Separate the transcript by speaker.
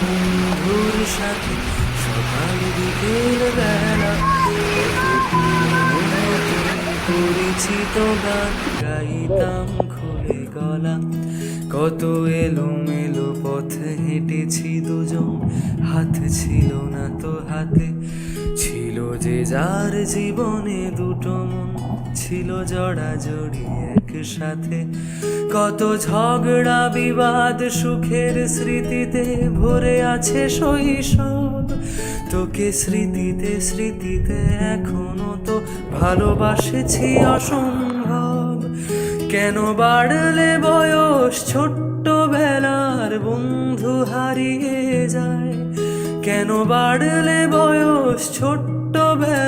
Speaker 1: বন্ধুর সাথে সকাল বিকেল বেলা পরিচিত গান গাইতাম গলা। কত এলোমেলো পথে হেঁটেছি দুজন। হাত ছিল না তো হাতে, ছিল যে যার জীবনে দুটো মন। ছিল জড়া জড়ি একসাথে। কত ঝগড়া, বিবাদ, সুখের স্মৃতিতে ভরে আছে শৈশব। তোকে স্মৃতিতে স্মৃতিতে এখনও তো ভালোবাসেছি অসম্ভব কেন বাড়লে বয়স ছোট্ট বেলার বন্ধু হারিয়ে যায়? কেন বাড়লে বয়স ছোট্ট বেলা